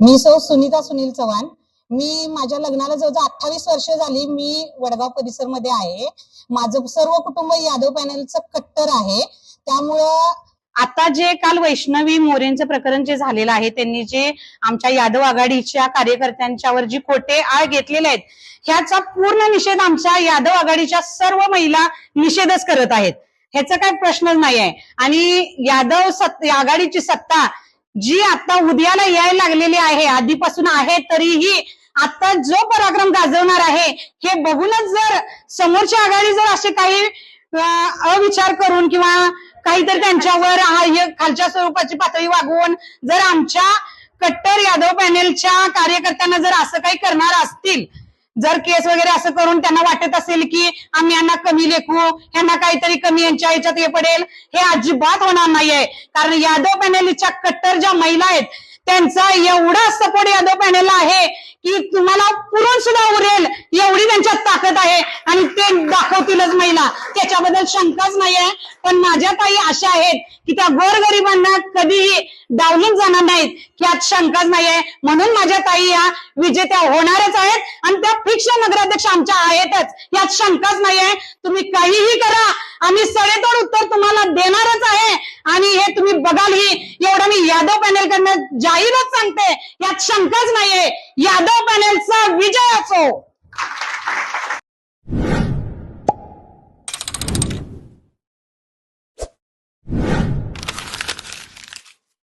मी सौ सुनीता सुनील चव्हाण मी माझ्या लग्नाला जवळजवळ अठ्ठावीस वर्ष झाली मी वडगाव परिसरमध्ये आहे. माझं सर्व कुटुंब यादव पॅनलचं कट्टर आहे. त्यामुळं आता जे काल वैष्णवी मोरेंचं प्रकरण जे झालेलं आहे त्यांनी जे आमच्या यादव आघाडीच्या कार्यकर्त्यांच्यावर जी खोटे आळ घेतलेले आहेत ह्याचा पूर्ण निषेध आमच्या यादव आघाडीच्या सर्व महिला निषेधच करत आहेत. ह्याचा काय प्रश्नच नाही आहे आणि यादव सत्ता आघाडीची सत्ता जी आता उद्याला यायला लागलेली आहे आधीपासून आहे तरीही आता जो पराक्रम गाजवणार आहे हे बघूनच जर समोरच्या आघाडी जर असे काही अविचार करून किंवा काहीतरी त्यांच्यावर खालच्या स्वरूपाची पातळी वागवून जर आमच्या कट्टर यादव पॅनेलच्या कार्यकर्त्यांना जर असं काही करणार असतील जर केस वगैरे असं करून त्यांना वाटत असेल की आम्ही यांना कमी लेखू यांना काहीतरी कमी यांच्या ह्याच्यात हे पडेल हे अजिबात होणार नाहीये. कारण यादव पॅनेलच्या कट्टर ज्या महिला आहेत त्यांचा एवढा सपोर्ट यादव पॅनेलला आहे की तुम्हाला पुरून सुद्धा उरेल एवढी त्यांच्यात ताकद आहे आणि ते दाखवतीलच महिला शंकाच नाहीये. पण माझ्या ताई अशा आहेत की त्या गोरगरिबांना कधीही डावलून जाणार नाहीत यात शंकाच नाहीये. म्हणून माझ्या ताई या विजेत्या होणारच आहेत आणि त्या फिक्ष नगराध्यक्ष आमच्या आहेतच. यात शंकाच नाहीये. तुम्ही काहीही करा. आम्ही सडेतोड उत्तर तुम्हाला देणारच आहे. आणि हे तुम्ही बघाल ही एवढं मी यादव पॅनेल कडनं जाहीरच सांगते. यात शंकाच नाहीये. यादव पॅनेलचा विजय असो.